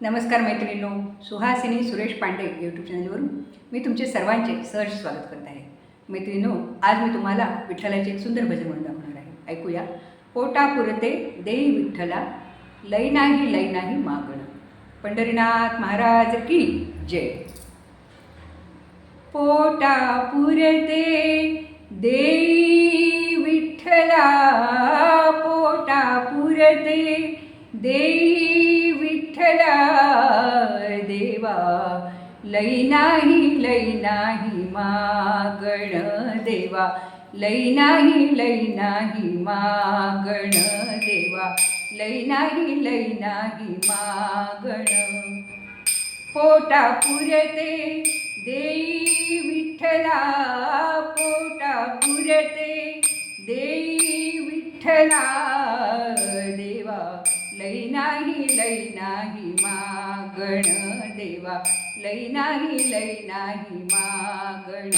नमस्कार मैत्रिणींनो सुहासिनी सुरेश पांडे यूट्यूब चॅनलवरून मी तुमचे सर्वांचे सहर्ष स्वागत करत आहे. मैत्रिणींनो आज मी तुम्हाला विठ्ठलाचे एक सुंदर भजन म्हणून दाखवणार आहे. ऐकूया. पोटा पुरते देई विठ्ठला लय नाही लय नाही मागण. पंढरीनाथ महाराज की जय. पोटा पुरते देई विठ्ठला पोटा पुरते देई देवा लई नाही लई नाही मागण देवा. लई नाही लई नाही मागण देवा. लई नाही लई नाही मागण. पोटा पुरते देई विठ्ठला पोटा पुरते देई विठ्ठला देवा. लई नाही लई नाही मागण देवा लई नाही लई नाही मागण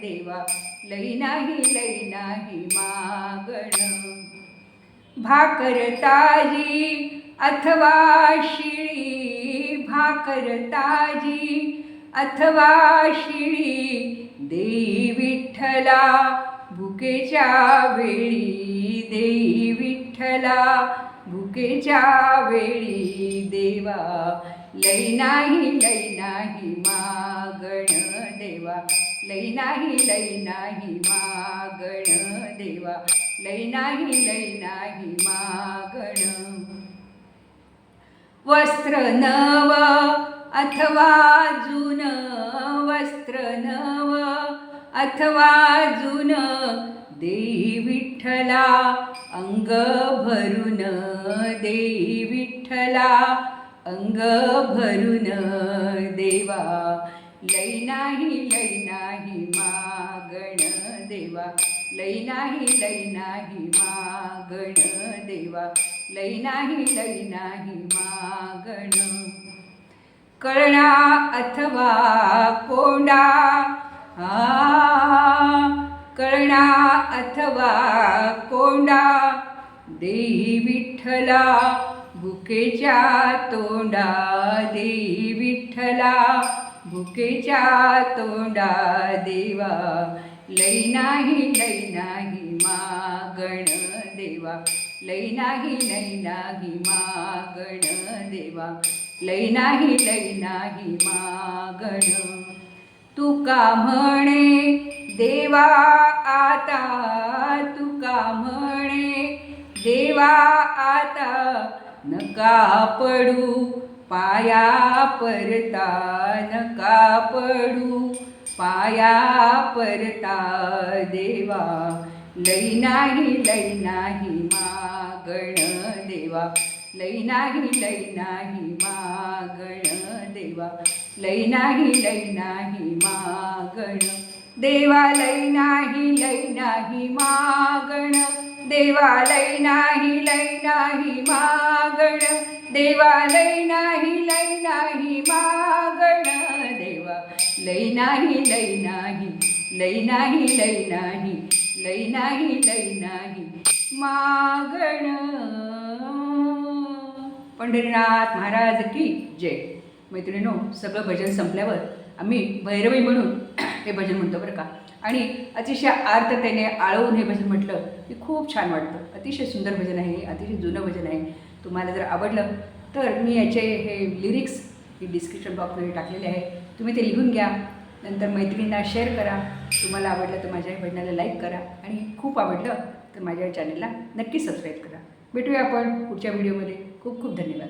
देवा लई नाही लई नाही मागण. भाकर ताजी अथवा शिळी भाकर ताजी अथवा शिळी देई विठ्ठला भुकेच्या वेळी देई विठ्ठला भुकेच्या वेळी देवा लई नाही लई नाही मागण देवा. लई नाही लई नाही मागण देवा. लई नाही लई नाही मागण. वस्त्र नव अथवा जुन वस्त्र नव अथवा जुन देई विठ्ठला अंग भरून देई विठ्ठला अंग भरून देवा लय नाही लय नाही मागण देवा लय नाही लय नाही मागण देवा लय नाही लय नाही मागण. कळणा अथवा कोंडा कळणा अथवा कोंडा देई विठ्ठला भुकेच्या तोंडा दे विठ्ठला भुकेच्या तोंडा देवा लई नाही लई नाही मागण देवा लई नाही लई नाही मागण देवा लई नाही लई नाही मागण. तुका म्हणे देवा आता तुका म्हणे देवा आता नका पडू? पाया परता नका पडू? पाया परता देवा. लई नाही लई नाही मागण देवा. लई नाही लई नाही मागण देवा. लई नाही लई नाही मागण देवा. लई नाही लई नाही मागण देवा. लई नाही लई नाही मागण देवा लई नाही लई नाही मागण. देवा लई नाही लई नाही लई नाही लई नाही लई नाही लई नाही मागण. पंढरीनाथ महाराज की जय. मैत्रिणीनो सगळं भजन संपल्यावर आम्ही भैरवी म्हणून हे भजन म्हणतो बरं का. आणि अतिशय आर्ततेने आळवून हे भजन म्हटलं की खूप छान वाटतं. अतिशय सुंदर भजन आहे अतिशय जुनं भजन आहे. तुम्हाला जर आवडलं तर मी याचे हे लिरिक्स ही डिस्क्रिप्शन बॉक्समध्ये टाकलेले आहे. तुम्ही ते लिहून घ्या. नंतर मैत्रिणींना शेअर करा. तुम्हाला आवडलं तर माझ्या भजनाला लाईक करा. आणि खूप आवडलं तर माझ्या चॅनलला नक्की सबस्क्राईब करा. भेटूया आपण पुढच्या व्हिडिओमध्ये खूप खूप धन्यवाद.